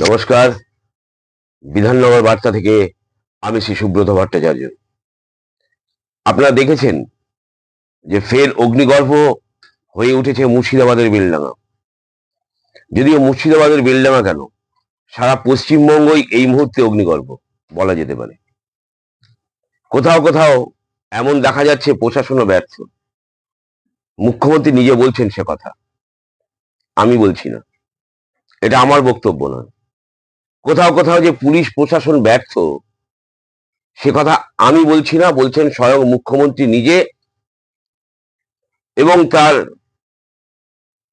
নমস্কার। বিধাননগর বার্তা থেকে আমি শ্রী সুব্রত ভট্টাচার্য। আপনারা দেখেছেন যে ফের অগ্নিগর্ভ হয়ে উঠেছে মুর্শিদাবাদের বেলডাঙা যদিও মুর্শিদাবাদের বেলডাঙা কেন? সারা পশ্চিমবঙ্গই এই মুহূর্তে অগ্নিগর্ভ, বলা যেতে পারে। কোথাও কোথাও এমন দেখা যাচ্ছে প্রশাসনও ব্যর্থ। মুখ্যমন্ত্রী নিজে বলছেন সে কথা। আমি বলছি না। এটা আমার বক্তব্য নয়। কোথাও কোথাও যে পুলিশ প্রশাসন ব্যর্থ, সে কথা আমি বলছি না, বলছেন স্বয়ং মুখ্যমন্ত্রী নিজে এবং তার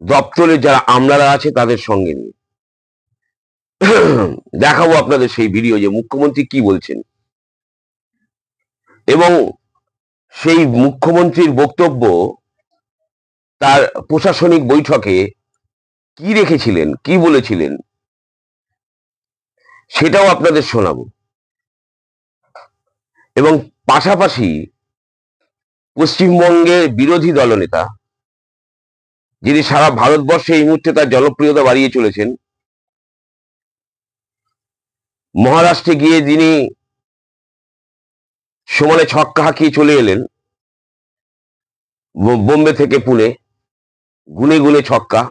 দপ্তরে যারা আমলারা আছে তাদের সঙ্গে নিয়ে। দেখাবো আপনাদের সেই ভিডিও যে মুখ্যমন্ত্রী কি বলছেন। এবং সেই মুখ্যমন্ত্রীর বক্তব্য, তার প্রশাসনিক বৈঠকে কি রেখেছিলেন, কি বলেছিলেন? সেটাও আপনাদের শোনাবো। এবং পাশাপাশি পশ্চিমবঙ্গের বিরোধী দলনেতা, যিনি সারা ভারতবর্ষে এই মুহূর্তে তার জনপ্রিয়তা বাড়িয়ে চলেছেন, মহারাষ্ট্রে গিয়ে যিনি সমানে ছক্কা হাঁকিয়ে চলে এলেন বোম্বে থেকে পুনে, গুনে গুনে ছক্কা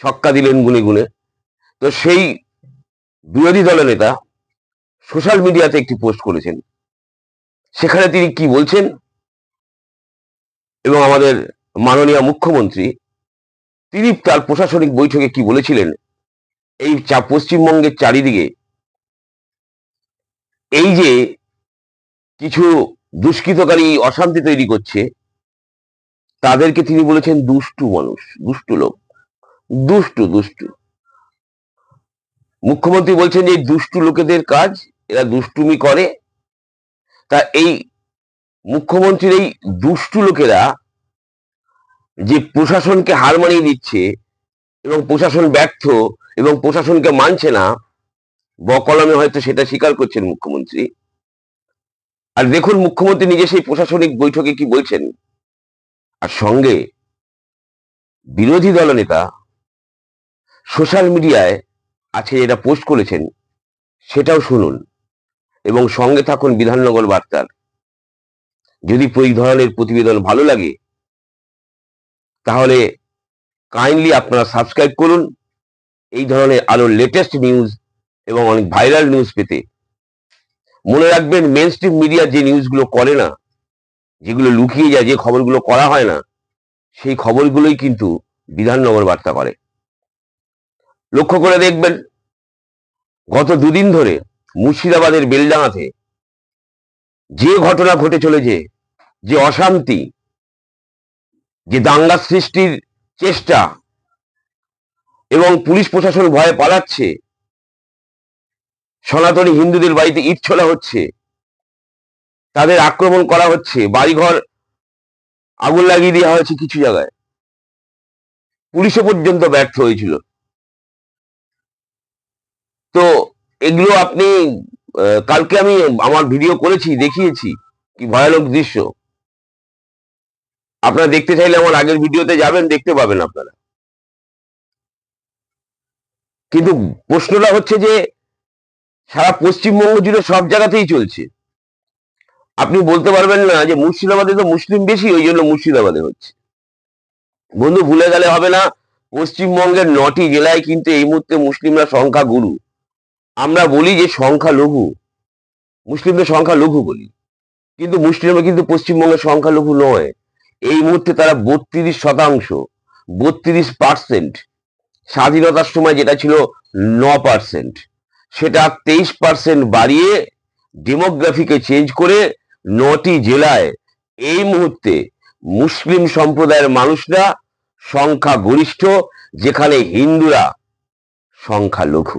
ছক্কা দিলেন গুনে গুনে। তো সেই বিরোধী দলের নেতা সোশ্যাল মিডিয়াতে একটি পোস্ট করেছেন। সেখানে তিনি কি বলছেন? এবং আমাদের মাননীয় মুখ্যমন্ত্রী, তিনি তার প্রশাসনিক বৈঠকে কি বলেছিলেন? এই চা- পশ্চিমবঙ্গের চারিদিকে এই যে কিছু দুষ্কৃতকারী অশান্তি তৈরি করছে, তাদেরকে তিনি বলেছেন দুষ্টু মানুষ, দুষ্টু লোক, দুষ্টু দুষ্টু। মুখ্যমন্ত্রী বলছেন যে দুষ্টু লোকেদের কাজ, এরা দুষ্টুমি করে। তা এই মুখ্যমন্ত্রীর এই দুষ্টু লোকেরা যে প্রশাসনকে হার মানিয়ে দিচ্ছে এবং প্রশাসন ব্যর্থ এবং প্রশাসনকে মানছে না, বকলমে হয়তো সেটা স্বীকার করছেন মুখ্যমন্ত্রী। আর দেখুন, মুখ্যমন্ত্রী নিজে সেই প্রশাসনিক বৈঠকে কি বলছেন? আর সঙ্গে বিরোধী দলনেতা সোশ্যাল মিডিয়ায় আছে যেটা পোস্ট করেছেন, সেটাও শুনুন। এবং সঙ্গে থাকুন বিধাননগর বার্তার। যদি এই ধরনের প্রতিবেদন ভালো লাগে, তাহলে কাইন্ডলি আপনারা সাবস্ক্রাইব করুন। এই ধরনের আরও লেটেস্ট নিউজ এবং অনেক ভাইরাল নিউজ পেতে। মনে রাখবেন মেন স্ট্রিম মিডিয়া যে নিউজগুলো করে না, যেগুলো লুকিয়ে যায়, যে খবরগুলো করা হয় না, সেই খবরগুলোই কিন্তু বিধাননগর বার্তা করে। লক্ষ্য করে দেখবেন, গত দুদিন ধরে মুর্শিদাবাদের বেলডাঙাতে যে ঘটনা ঘটে চলেছে, যে অশান্তি, যে দাঙ্গা সৃষ্টির চেষ্টা এবং পুলিশ প্রশাসন ভয়ে পালাচ্ছে, সনাতনী হিন্দুদের বাড়িতে ইট ছোলা হচ্ছে, তাদের আক্রমণ করা হচ্ছে, বাড়িঘর আগুন লাগিয়ে দেওয়া হয়েছে কিছু জায়গায়, পুলিশও পর্যন্ত ব্যর্থ হয়েছিল। তো এগুলো আপনি কালকে আমি আমার ভিডিও করেছি, দেখিয়েছি, কি ভয়ানক দৃশ্য। আপনারা দেখতে চাইলে আমার আগের ভিডিওতে যাবেন, দেখতে পাবেন আপনারা। কিন্তু প্রশ্নটা হচ্ছে যে, সারা পশ্চিমবঙ্গ জুড়ে সব জায়গাতেই চলছে। আপনি বলতে পারবেন না যে মুর্শিদাবাদে তো মুসলিম বেশি, ওই জন্য মুর্শিদাবাদে হচ্ছে। বন্ধু, ভুলে গেলে হবে না, পশ্চিমবঙ্গের নটি জেলায় কিন্তু এই মুহূর্তে মুসলিমরা সংখ্যা গুরু আমরা বলি যে সংখ্যা লঘু। মুসলিমদের সংখ্যা লঘু বলি। কিন্তু মুসলিমরা কিন্তু পশ্চিমবঙ্গের সংখ্যা লঘু নয়। এই মুহূর্তে তারা বত্রিশ শতাংশ, বত্রিশ পার্সেন্ট স্বাধীনতার সময় যেটা ছিল ন পার্সেন্ট সেটা তেইশ পার্সেন্ট বাড়িয়ে ডেমোগ্রাফিকে চেঞ্জ করে নটি জেলায় এই মুহূর্তে মুসলিম সম্প্রদায়ের মানুষরা সংখ্যা গরিষ্ঠ যেখানে হিন্দুরা সংখ্যা লঘু।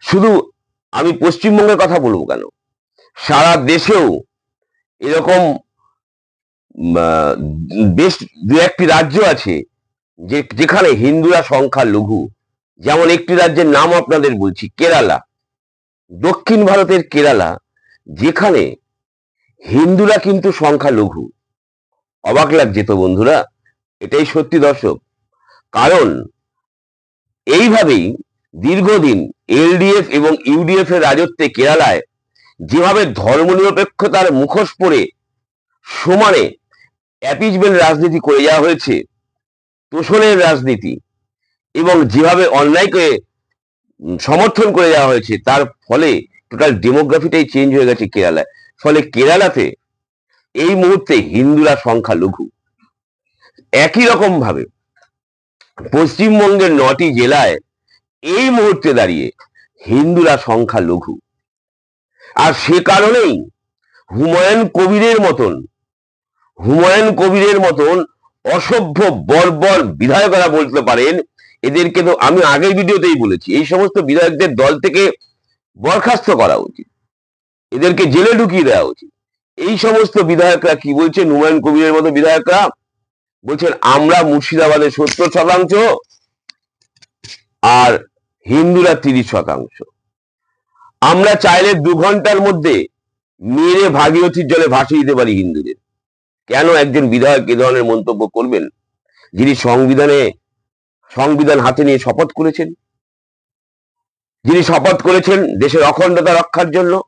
শুধু আমি পশ্চিমবঙ্গের কথা বলব কেন? সারা দেশেও এরকম বেশ দু একটি রাজ্য আছে যে, যেখানে হিন্দুরা সংখ্যা লঘু। যেমন একটি রাজ্যের নাম আপনাদের বলছি, কেরালা। দক্ষিণ ভারতের কেরালা, যেখানে হিন্দুরা কিন্তু সংখ্যা লঘু। অবাক লাগছে তো বন্ধুরা, এটাই সত্যি দর্শক। কারণ, এইভাবেই দীর্ঘদিন এলডিএফ এবং ইউডিএফ এর রাজত্বে কেরালায় যেভাবে ধর্মনিরপেক্ষতার মুখোশ পরে সমানে অ্যাপিজমেন্ট রাজনীতি করে যাওয়া হয়েছে, তোষণের রাজনীতি এবং যেভাবে অন্যায়কে সমর্থন করে যাওয়া হয়েছে, তার ফলে টোটাল ডেমোগ্রাফিটাই চেঞ্জ হয়ে গেছে কেরালায়। ফলে কেরালাতে এই মুহূর্তে হিন্দুরা সংখ্যা লঘু একই রকম ভাবে পশ্চিমবঙ্গের নটি জেলায় এই মুহূর্তে দাঁড়িয়ে হিন্দুরা সংখ্যা লঘু। আর সে কারণেই হুমায়ুন কবিরের মতন, হুমায়ুন কবিরের মতন অসভ্য, বর্বর বিধায়করা বলতে পারেন, এদেরকে তো আমি আগের ভিডিওতেই বলেছি, এই সমস্ত বিধায়কদের দল থেকে বরখাস্ত করা উচিত। এদেরকে জেলে ঢুকিয়ে দেওয়া উচিত। এই সমস্ত বিধায়করা কি বলছেন? হুমায়ুন কবিরের মতো বিধায়করা বলছেন, আমরা মুর্শিদাবাদের সত্তর শতাংশ আর হিন্দুরা তিরিশ শতাংশ। আমরা চাইলে দু ঘণ্টার মধ্যে মেরে ভাগীরথীর জলে ভাসিয়ে দিতে পারি হিন্দুদের। কেন একজন বিধায়ক এ ধরনের মন্তব্য করবেন? যিনি সংবিধানে, সংবিধান হাতে নিয়ে শপথ করেছেন। যিনি শপথ করেছেন দেশের অখণ্ডতা রক্ষার জন্য।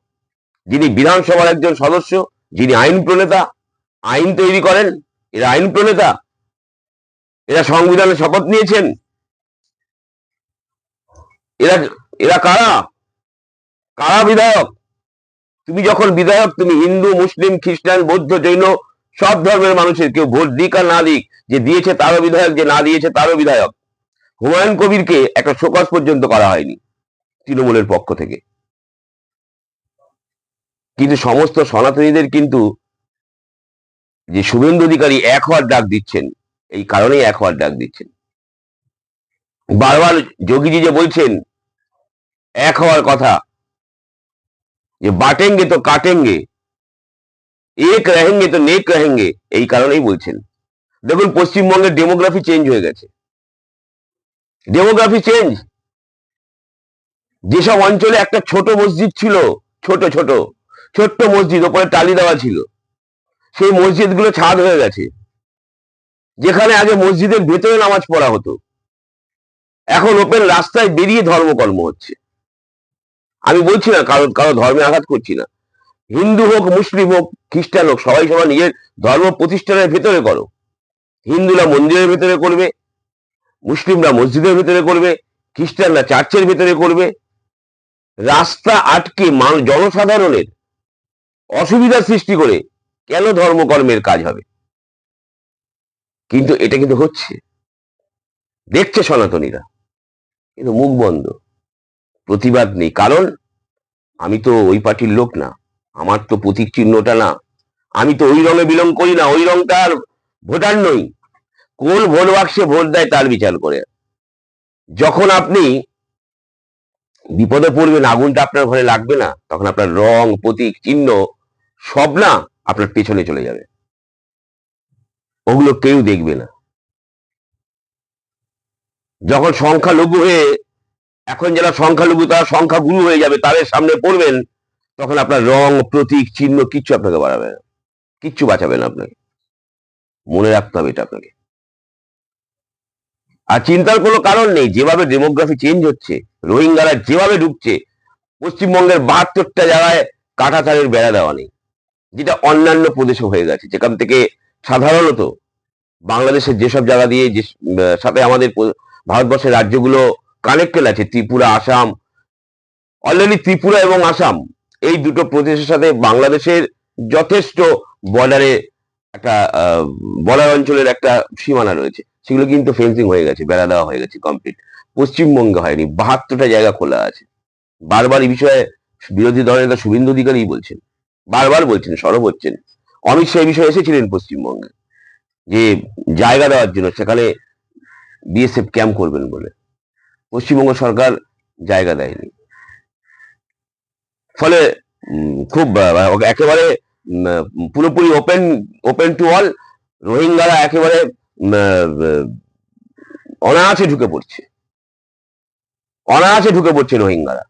যিনি বিধানসভার একজন সদস্য, যিনি আইন প্রণেতা, আইন তৈরি করেন। এরা আইন প্রণেতা। এরা সংবিধানে শপথ নিয়েছেন। এরা এরা কারা? কারা বিধায়ক? তুমি যখন বিধায়ক, তুমি হিন্দু, মুসলিম, খ্রিস্টান, বৌদ্ধ, জৈন, সব ধর্মের মানুষের, কেউ ভোট দিক আর না দিক, যে দিয়েছে তারও বিধায়ক, যে না দিয়েছে তারও বিধায়ক। হুমায়ুন কবিরকে একটা শোকজ পর্যন্ত করা হয়নি তৃণমূলের পক্ষ থেকে। কিন্তু সমস্ত সনাতনীদের কিন্তু যে শুভেন্দু অধিকারী এক হওয়ার ডাক দিচ্ছেন, এই কারণেই এক হওয়ার ডাক দিচ্ছেন। বারবার যোগীজি যে বলছেন এক হওয়ার কথা। যে বাটেঙ্গে তো কাটেঙ্গে। এক রেহেঙ্গে তো নেক রেহেঙ্গে, এই কারণেই বলছেন। দেখুন, পশ্চিমবঙ্গের ডেমোগ্রাফি চেঞ্জ হয়ে গেছে। ডেমোগ্রাফি চেঞ্জ যেসব অঞ্চলে একটা ছোট মসজিদ ছিল, ছোট ছোট, ছোট্ট মসজিদ, ওপরে টালি দেওয়া ছিল, সেই মসজিদগুলো ছাদ হয়ে গেছে। যেখানে আগে মসজিদের ভেতরে নামাজ পড়া হতো। এখন ওপেন রাস্তায় বেরিয়ে ধর্মকর্ম হচ্ছে। আমি বলছি না কারও কারও ধর্মে আঘাত করছি না। হিন্দু হোক, মুসলিম হোক, খ্রিস্টান হোক, সবাই সবাই নিজের ধর্ম প্রতিষ্ঠানের ভেতরে করো। হিন্দুরা মন্দিরের ভেতরে করবে, মুসলিমরা মসজিদের ভেতরে করবে, খ্রিস্টানরা চার্চের ভেতরে করবে। রাস্তা আটকে মানুষ জনসাধারণের অসুবিধার সৃষ্টি করে কেন ধর্মকর্মের কাজ হবে? কিন্তু এটা কিন্তু হচ্ছে। দেখছে সনাতনীরা, কিন্তু মুখ বন্ধ। প্রতিবাদ নেই। কারণ আমি তো ওই পার্টির লোক না। আমার তো প্রতীক চিহ্নটা না। আমি তো ওই রঙে বিলং করি না। ওই রংটা আর ভোটার নই। কোন ভোট বাক্সে ভোট দেয় তার বিচার করে। যখন আপনি বিপদে পড়বেন, আগুনটা আপনার ঘরে লাগবে না, তখন আপনার রং, প্রতীক, চিহ্ন সব না আপনার পেছনে চলে যাবে। ওগুলো কেউ দেখবে না। যখন সংখ্যালঘু হয়ে এখন যারা সংখ্যালঘু, তারা সংখ্যা গুরু হয়ে যাবে, তাদের সামনে পড়বেন, তখন আপনার রং, প্রতীক, চিহ্ন কিচ্ছু আপনাকে বাড়াবে না। কিচ্ছু বাঁচাবে না আপনাকে। মনে রাখতে হবে এটা আপনাকে। আর চিন্তার কোনো কারণ নেই, যেভাবে ডেমোগ্রাফি চেঞ্জ হচ্ছে, রোহিঙ্গারা যেভাবে ঢুকছে, পশ্চিমবঙ্গের বাহাত্তরটা জায়গায় কাঁটাতারের বেড়া দেওয়া নেই, যেটা অন্যান্য প্রদেশে হয়ে গেছে। যেখান থেকে সাধারণত বাংলাদেশের যেসব জায়গা দিয়ে যে, সাথে আমাদের ভারতবর্ষের রাজ্যগুলো কানেক্টেড আছে, ত্রিপুরা, আসাম। অলরেডি ত্রিপুরা এবং আসাম, এই দুটো প্রদেশের সাথে বাংলাদেশের যথেষ্ট বর্ডারে একটা বর্ডার অঞ্চলের একটা সীমানা রয়েছে। সেগুলো কিন্তু ফেন্সিং হয়ে গেছে, বেড়া দেওয়া হয়ে গেছে কমপ্লিট পশ্চিমবঙ্গে হয়নি, বাহাত্তরটা জায়গা খোলা আছে। বারবার এই বিষয়ে বিরোধী দলের নেতা শুভেন্দু অধিকারী বলছেন, বারবার বলছেন, সরব হচ্ছেন। অমিত শাহ এই বিষয়ে এসেছিলেন পশ্চিমবঙ্গে, যে জায়গা দেওয়ার জন্য, সেখানে বিএসএফ ক্যাম্প করবেন বলে। পশ্চিমবঙ্গ সরকার জায়গা দেয়নি। ফলে খুব একেবারে পুরোপুরি ওপেন ওপেন টু অল রোহিঙ্গারা একেবারে অনায়াসে ঢুকে পড়ছে। অনায়াসে ঢুকে পড়ছে রোহিঙ্গারা।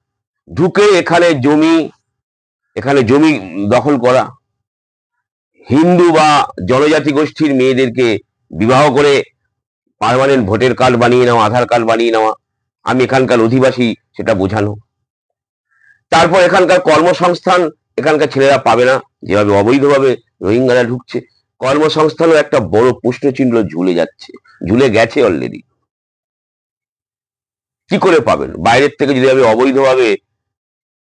ঢুকে এখানে জমি এখানে জমি দখল করা। হিন্দু বা জনজাতি গোষ্ঠীর মেয়েদেরকে বিবাহ করে পারমানেন্ট ভোটের কার্ড বানিয়ে নেওয়া, আধার কার্ড বানিয়ে নেওয়া আমি এখানকার অধিবাসী, সেটা বোঝানো। তারপর এখানকার কর্মসংস্থান, এখানকার ছেলেরা পাবে না। যেভাবে অবৈধভাবে রোহিঙ্গারা ঢুকছে, কর্মসংস্থানও একটা বড় প্রশ্নচিহ্ন ঝুলে যাচ্ছে, ঝুলে গেছে অলরেডি কি করে পাবেন? বাইরের থেকে যদি আমি অবৈধভাবে,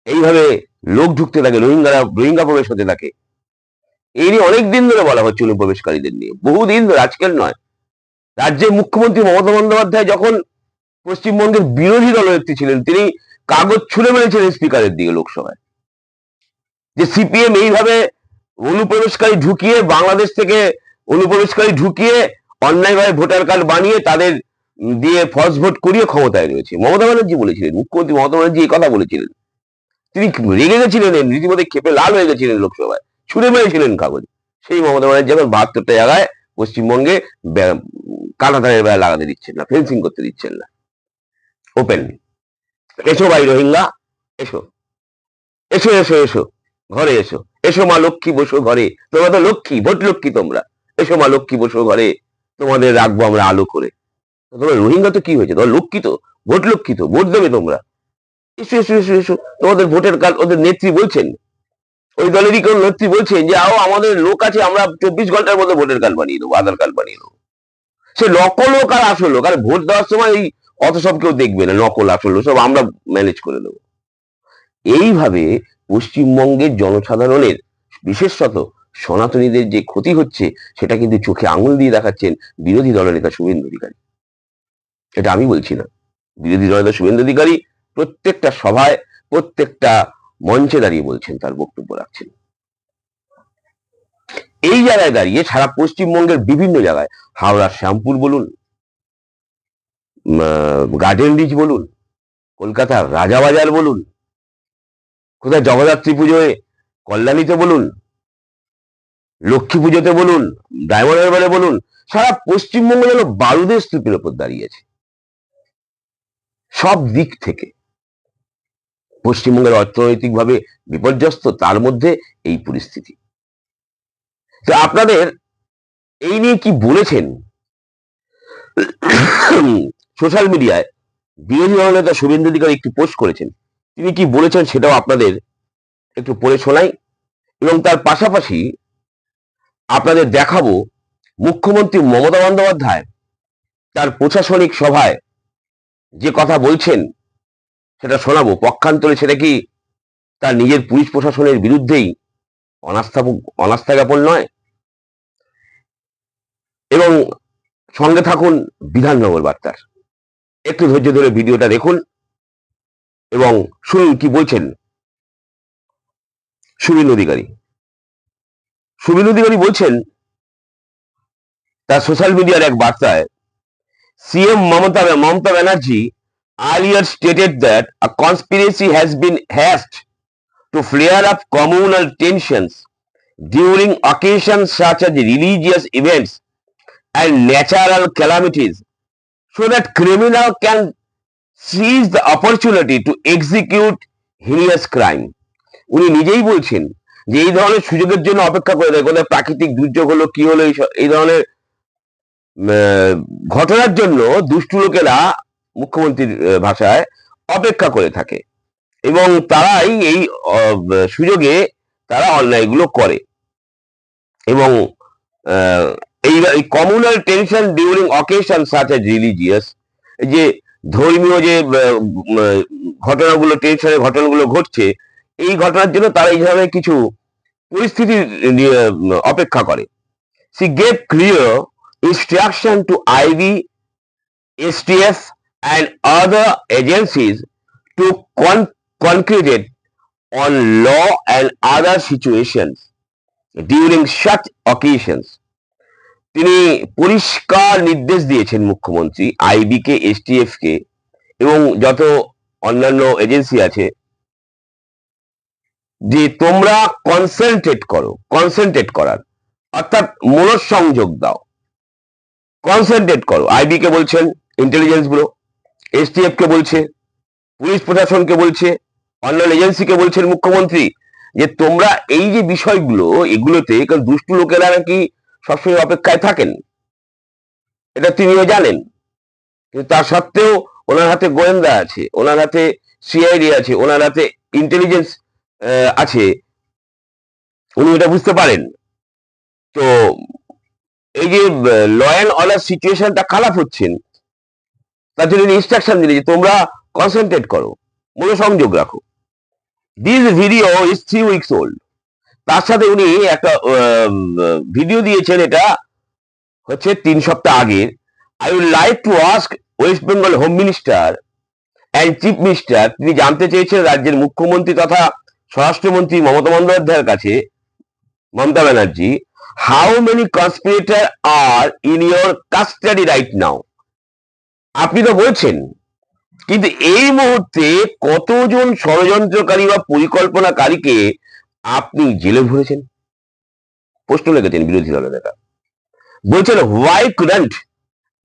এইভাবে লোক ঢুকতে থাকে, রোহিঙ্গারা, রোহিঙ্গা প্রবেশ হতে থাকে, এই নিয়ে অনেকদিন ধরে বলা হচ্ছে অনুপ্রবেশকারীদের নিয়ে। বহুদিন ধরে, আজকের নয়। রাজ্যের মুখ্যমন্ত্রী মমতা বন্দ্যোপাধ্যায় যখন পশ্চিমবঙ্গের বিরোধী দলনেত্রী ছিলেন। তিনি কাগজ ছুঁড়ে মেরেছিলেন স্পিকারের দিকে লোকসভায়। যে সিপিএম এইভাবে অনুপ্রবেশকারী ঢুকিয়ে বাংলাদেশ থেকে অনুপ্রবেশকারী ঢুকিয়ে অন্যায়ভাবে ভোটার কার্ড বানিয়ে তাদের দিয়ে ফলস ভোট করিয়ে ক্ষমতায় রয়েছে। মমতা ব্যানার্জি বলেছিলেন, মুখ্যমন্ত্রী মমতা ব্যানার্জি এই কথা বলেছিলেন। তিনি রেগে গেছিলেন, রীতিমতো ক্ষেপে লাল হয়ে গেছিলেন লোকসভায়। ছুড়ে মেরেছিলেন কাগজ। সেই মমতা ব্যানার্জি এখন বাহাত্তরটা জায়গায় পশ্চিমবঙ্গে কাঁটাতারের বেলা লাগাতে দিচ্ছেন না ফেন্সিং করতে দিচ্ছেন না। ওপেন এসো ভাই রোহিঙ্গা, এসো। এসো এসো এসো। ঘরে এসো। এসো মা লক্ষ্মী, বসো ঘরে। তোমরা তো লক্ষ্মী ভোট লক্ষ্মী তোমরা। এসো মা লক্ষ্মী, বসো ঘরে। তোমাদের রাখব আমরা আলো করে। তোমরা রোহিঙ্গা তো কি হয়েছে? তোমার লক্ষ্মী তো? ভোট লক্ষ্মী তো? ভোট দেবে তোমরা। এসো এসো এসো এসো। তোমাদের ভোটের কার্ড ওদের নেত্রী বলছেন। ওই দলেরই কোন নেত্রী বলছেন যে, আও আমাদের লোক আছে, আমরা চব্বিশ ঘণ্টার মধ্যে ভোটের কার্ড বানিয়ে দেবো, আধার কার্ড বানিয়ে দেবো। সে নকল লোক আর আসল আর ভোট দেওয়ার সময় এই অত সব কেউ দেখবে না, নকল আসল সব আমরা ম্যানেজ করে দেবো। এইভাবে পশ্চিমবঙ্গের জনসাধারণের, বিশেষত সনাতনীদের যে ক্ষতি হচ্ছে, সেটা কিন্তু চোখে আঙুল দিয়ে দেখাচ্ছেন বিরোধী দলনেতা শুভেন্দু অধিকারী। এটা আমি বলছি না। বিরোধী দলনেতা শুভেন্দু অধিকারী প্রত্যেকটা সভায়, প্রত্যেকটা মঞ্চে দাঁড়িয়ে বলছেন, তার বক্তব্য রাখছেন। এই জায়গায় দাঁড়িয়ে সারা পশ্চিমবঙ্গের বিভিন্ন জায়গায় হাওড়ার শ্যামপুর বলুন গার্ডেন রিচ বলুন, কলকাতার রাজাবাজার বলুন, কোথায় জগদ্ধাত্রী পুজোয় কল্যাণীতে বলুন, লক্ষ্মী পুজোতে বলুন ডায়মন্ড হারবারে বলুন, সারা পশ্চিমবঙ্গ যেন বারুদের স্তূপের ওপর দাঁড়িয়েছে সব দিক থেকে। পশ্চিমবঙ্গের অর্থনৈতিকভাবে বিপর্যস্ত, তার মধ্যে এই পরিস্থিতি। তো আপনাদের এই নিয়ে কি বলেছেন? সোশ্যাল মিডিয়ায় বিরোধী দলনেতা শুভেন্দু অধিকারী একটি পোস্ট করেছেন। তিনি কি বলেছেন সেটাও আপনাদের একটু পড়ে শোনাই এবং তার পাশাপাশি আপনাদের দেখাবো মুখ্যমন্ত্রী মমতা বন্দ্যোপাধ্যায় তার প্রশাসনিক সভায় যে কথা বলছেন সেটা শোনাবো। পক্ষান্তরে সেটা কি তার নিজের পুলিশ প্রশাসনের বিরুদ্ধেই অনাস্থা অনাস্থা জ্ঞাপন নয়? এবং সঙ্গে থাকুন বিধাননগর বার্তার। একটু ধৈর্য ধরে ভিডিওটা দেখুন। এবং শুনুন কি বলছেন? সুবিন অধিকারী। সুবিন অধিকারী বলছেন, তার সোশ্যাল মিডিয়ার এক বার্তায় CM Mamata Mamata Banerjee R stated that a conspiracy has been hatched to flare up communal tensions during occasion such religious events and natural calamities so that criminal can seize the opportunity to execute heinous crime. উনি নিজেই বলছেন যে এই ধরনের সুযোগের জন্য অপেক্ষা করে দেয় কোথায় প্রাকৃতিক দুর্যোগ হলো, কি হলো এই ধরনের ঘটনার জন্য দুষ্টু লোকেরা মুখ্যমন্ত্রীর ভাষায় অপেক্ষা করে থাকে। এবং তারাই এই সুযোগে তারা অন্যায়গুলো করে। এবং এই communal tension during occasion such as religious যে ধর্মীয় যে ঘটনাগুলো টেনশনের ঘটনাগুলো ঘটছে এই ঘটনার জন্য তারা এই ধরনের কিছু পরিস্থিতির অপেক্ষা করে she gave clear to IB, STF and other agencies to con- concrete on law and other situations during such occasions. তিনি পরিষ্কার নির্দেশ দিয়েছেন মুখ্যমন্ত্রী আইবি কে এসটিএফ কে এবং যত অন্যান্য এজেন্সি আছে যে তোমরা কনসেন্ট্রেট করো কনসেন্ট্রেট করার। অর্থাৎ মনঃসংযোগ দাও। কনসেন্ট্রেট করো। আইবি কে বলছেন ইন্টেলিজেন্স ব্যুরো এসটিএফ কে বলছে, পুলিশ প্রশাসনকে বলছে, অন্যান্য এজেন্সিকে বলছেন মুখ্যমন্ত্রী যে তোমরা এই যে বিষয়গুলো, এগুলোতে কারণ দুষ্টু লোকেরা নাকি সবসময় অপেক্ষায় থাকেন। এটা তিনিও জানেন। কিন্তু তা সত্ত্বেও ওনার হাতে গোয়েন্দা আছে, ওনার হাতে সিআইডি আছে, ওনার হাতে ইন্টেলিজেন্স আছে। উনি এটা বুঝতে পারেন। তো এই যে ল অ্যান্ড অর্ডার সিচুয়েশনটা খারাপ হচ্ছেন, তার জন্য ইনস্ট্রাকশন দিলে যে তোমরা কনসেন্ট্রেট করো, মনোসংযোগ রাখো। This video is three weeks old তার সাথে উনি একটা ভিডিও দিয়েছেন এটা হচ্ছে তিন সপ্তাহ আগের I would like to ask West Bengal home minister and chief minister তিনি জানতে চেয়েছেন রাজ্যের মুখ্যমন্ত্রী তথা স্বরাষ্ট্রমন্ত্রী মমতা বন্দ্যোপাধ্যায়ের কাছে, Mamata Banerjee how many conspirator are in your custody right now আপনি তো বলছেন, কিন্তু এই মুহূর্তে কতজন ষড়যন্ত্রকারী বা পরিকল্পনাকারীকে আপনি জেলে ভরেছেন প্রশ্ন লিখেছেন বিরোধী দলের নেতা। বলছেন why couldn't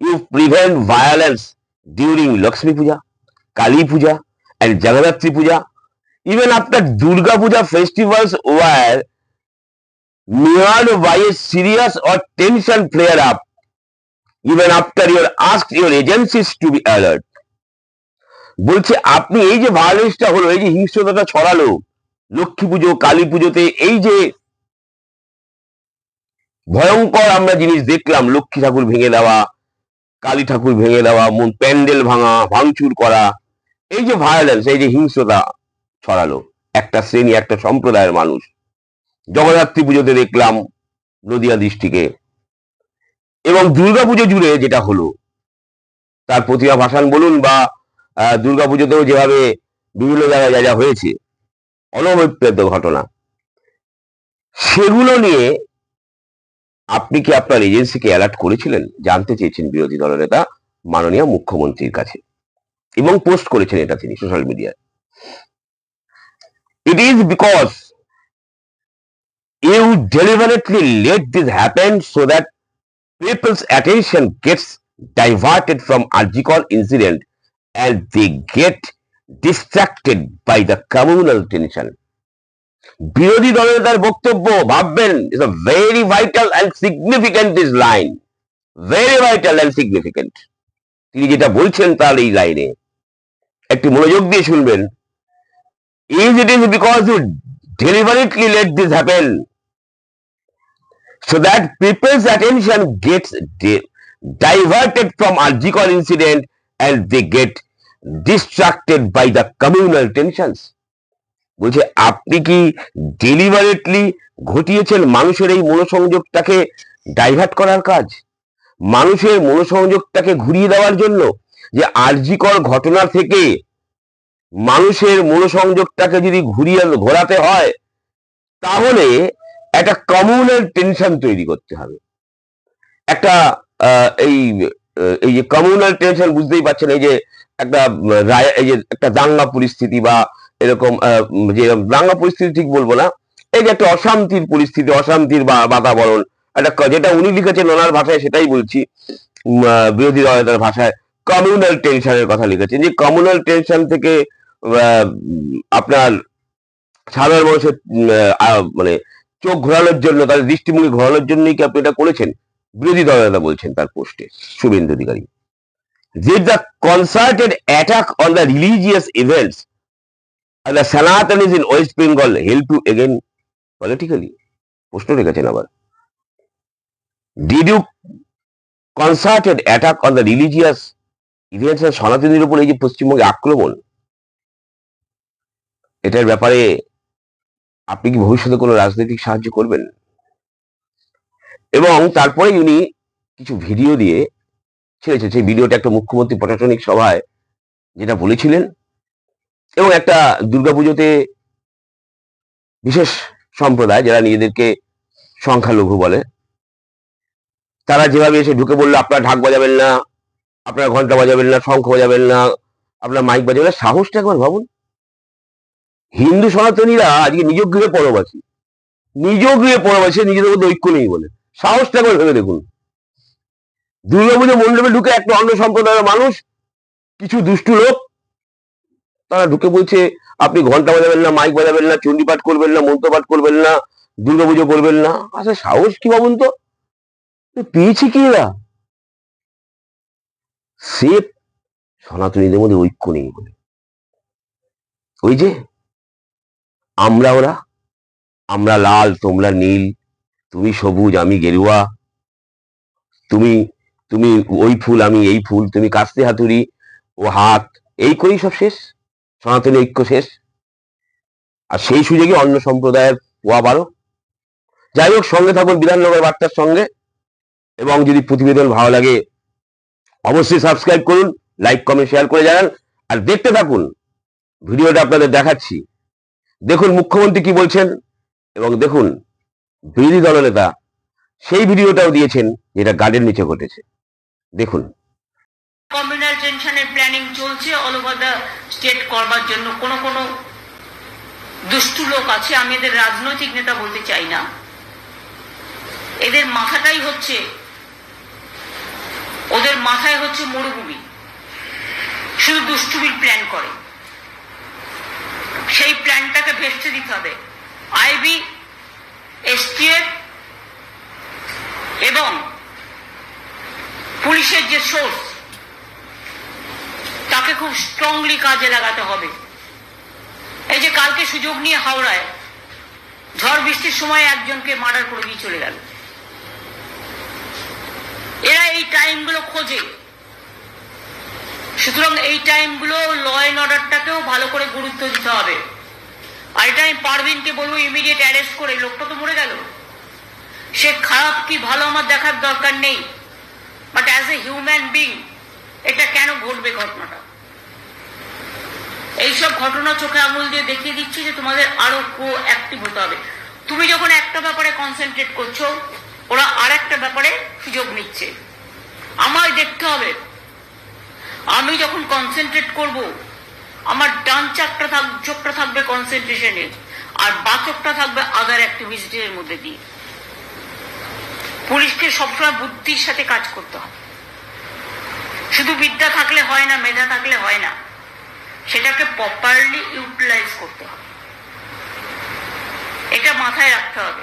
you prevent violence during Lakshmi Puja Kali Puja and Jagaddhatri Puja even after Durga Puja festivals were mirrored by a serious or tension flare up, even after you asked your agencies to be alert. বলছে, আপনি এই যে ভায়োলেন্সটা হলো, এই যে হিংস্রতাটা ছড়ালো লক্ষ্মী পুজো কালী পুজোতে এই যে ভয়ঙ্কর আমরা জিনিস দেখলাম লক্ষ্মী ঠাকুর ভেঙে দেওয়া কালী ঠাকুর ভেঙে দেওয়া মন- প্যান্ডেল ভাঙা ভাঙচুর করা এই যে ভায়োলেন্স এই যে হিংস্রতা ছড়ালো। একটা শ্রেণি একটা সম্প্রদায়ের মানুষ। জগদ্ধাত্রী পুজোতে দেখলাম নদিয়া দৃষ্টিকে। এবং দুর্গা পুজো জুড়ে যেটা হলো তার প্রতিভা ভাষণ বলুন বা আহ, দুর্গা যেভাবে বিভিন্ন জায়গায় যা যা হয়েছে অনবপ্রেত ঘটনা। সেগুলো নিয়ে আপনি কি আপনার এজেন্সিকে অ্যালার্ট করেছিলেন? জানতে চেয়েছেন বিরোধী দলনেতা মাননীয় মুখ্যমন্ত্রীর কাছে। এবং পোস্ট করেছেন এটা তিনি সোশ্যাল মিডিয়ায় it is because you deliberately let this happen so that people's attention gets diverted from Arjikor incident and they get distracted by the communal tension. বিরোধী দলের তার বক্তব্য ভাববেন is a very vital and significant this line very vital and significant তিনি যেটা বলছেন তার এই লাইনে একটু মনোযোগ দিয়ে শুনবেন is it is because you deliberately let this happen so that people's attention gets diverted from Arjikor incident and they get distracted by the communal tensions. বলছে, আপনি কি ডেলিভারেটলি ঘটিয়েছেন মানুষের এই মনোসংযোগটাকে ডাইভার্ট করার কাজ? মানুষের মনোসংযোগটাকে ঘুরিয়ে দেওয়ার জন্য যে আরজিকর ঘটনা থেকে মানুষের মনোসংযোগটাকে যদি ঘুরিয়ে ঘোরাতে হয়, তাহলে একটা কমিউনাল টেনশন তৈরি করতে হবে। একটা এই এই যে কমিউনাল টেনশন বুঝতেই পারছেন, এই যে একটা এই যে একটা দাঙ্গা পরিস্থিতি বা এরকম যে দাঙ্গা পরিস্থিতি ঠিক বলব না, এই যে একটা অশান্তির পরিস্থিতি, অশান্তির বাতাবরণ, একটা যেটা উনি লিখেছেন ওনার ভাষায়, সেটাই বলছি বিরোধী দলের ভাষায় কমিউনাল টেনশনের কথা লিখেছেন, যে কমিউনাল টেনশন থেকে আপনার সাধারণ মানুষের মানে চোখ ঘোরানোর জন্য, তাদের দৃষ্টিভঙ্গি ঘোরানোর জন্যই কি আপনি এটা করেছেন? বিরোধী দলেরা বলছেন তার পোস্টে, Suvendu Adhikari. Did the concerted attack on the religious events and the Sanatanis in West Bengal help you again politically? প্রশ্ন রেখেছেন আবার Did you concerted attack on the religious events and সনাতনীর উপর এই যে পশ্চিমবঙ্গে আক্রমণ এটার ব্যাপারে আপনি কি ভবিষ্যতে কোনো রাজনৈতিক সাহায্য করবেন এবং তারপরে উনি কিছু ভিডিও দিয়ে ছেড়েছে সেই ভিডিওটা একটা মুখ্যমন্ত্রী প্রশাসনিক সভায় যেটা বলেছিলেন এবং একটা দুর্গাপুজোতে বিশেষ সম্প্রদায় যারা নিজেদেরকে সংখ্যালঘু বলে, তারা যেভাবে এসে ঢুকে বলল, আপনারা ঢাক বাজাবেন না, আপনারা ঘণ্টা বাজাবেন না, শঙ্খ বাজাবেন না, আপনার মাইক বাজাবেন না। সাহসটা একবার ভাবুন। হিন্দু সনাতনীরা আজকে নিজ গৃহে পরবাসী, নিজ গৃহে পরবাসী, নিজেদের মধ্যে ঐক্য নেই বলে। সাহসটা একবার ভেবে দেখুন। দুর্গাপুজো মণ্ডপে ঢুকে একটা অন্য সম্প্রদায়ের মানুষ, কিছু দুষ্টু লোক, তারা ঢুকে বলছে, আপনি ঘণ্টা বাজাবেন না, মাইক বাজাবেন না, চণ্ডী পাঠ করবেন না, মন্ত্র পাঠ করবেন না, দুর্গাপুজো করবেন না। আচ্ছা সাহস কি ভাবুন তো পেয়েছি কি এরা? সে সনাতনীদের মধ্যে ঐক্য নেই বলে। ওই যে, আমরা ওরা, আমরা লাল, তোমরা নীল, তুমি সবুজ, আমি গেরুয়া, তুমি তুমি ওই ফুল, আমি এই ফুল, তুমি কাস্তে হাতুড়ি ও হাত, এই করেই সব শেষ, সনাতনী ঐক্য শেষ। আর সেই সুযোগে অন্য সম্প্রদায়ের পোয়া বারো। যাই হোক, সঙ্গে থাকুন বিধাননগর বার্তার সঙ্গে। এবং যদি প্রতিবেদন ভালো লাগে, অবশ্যই সাবস্ক্রাইব করুন, লাইক, কমেন্ট, শেয়ার করে জানান। আর দেখতে থাকুন, ভিডিওটা আপনাদের দেখাচ্ছি। দেখুন মুখ্যমন্ত্রী কি বলছেন, এবং দেখুন বিরোধী দলনেতা সেই ভিডিওটাও দিয়েছেন, যেটা গার্ডের নিচে ঘটেছে। দেখুন। কমিউনাল টেনশনের প্ল্যানিং চলছে অল ওভার দ্য স্টেট করবার জন্য। কোনো কোনো দুষ্টু লোক আছে, আমি এদের রাজনৈতিক নেতা বলতে চাই না। এদের মাথাটাই হচ্ছে, ওদের মাথায় হচ্ছে মরুভূমি। শুধু দুষ্টুমির প্ল্যান করে। সেই প্ল্যানটাকে ভেস্তে দিতে হবে। আইবি এসটিএফ এবং পুলিশের যে সোর্স, তাকে খুব স্ট্রংলি কাজে লাগাতে হবে। এই যে কালকে সুযোগ নিয়ে হাওড়ায়, ঝড় বৃষ্টির সময় একজনকে মার্ডার করে দিয়ে চলে গেল। এরা এই টাইমগুলো খোঁজে। সুতরাং এই টাইমগুলো ল অ্যান্ড অর্ডারটাকেও ভালো করে গুরুত্ব দিতে হবে। আর এটা আমি পারভিনকে বলব ইমিডিয়েট অ্যারেস্ট করে, লোকটা তো মরে গেল। সে খারাপ কি ভালো আমার দেখার দরকার নেই। But as a human being এটা কেন ঘটবে ঘটনাটা? এইসব ঘটনা চোখে আঙুল দিয়ে দেখিয়ে দিচ্ছি যে তোমাদের আরও কো অ্যাক্টিভ হতে হবে। তুমি যখন একটা ব্যাপারে কনসেন্ট্রেট করছ, ওরা আর একটা ব্যাপারে সুযোগ নিচ্ছে। আমায় দেখতে হবে। আমি যখন কনসেন্ট্রেট করব, আমার ডান চাকটা থাক চোখটা থাকবে কনসেন্ট্রেশনে আর বাচকটা থাকবে আদার অ্যাক্টিভিটির মধ্যে দিয়ে। পুলিশকে সবসময় বুদ্ধির সাথে কাজ করতে হবে। শুধু বিদ্যা থাকলে হয় না, মেধা থাকলে হয় না। সেটাকে প্রপারলি ইউটিলাইজ করতে হবে। এটা মাথায় রাখতে হবে।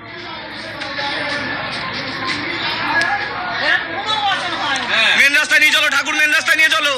রাস্তায় নিয়ে চলো ঠাকুর মেন রাস্তায় নিয়ে চলো।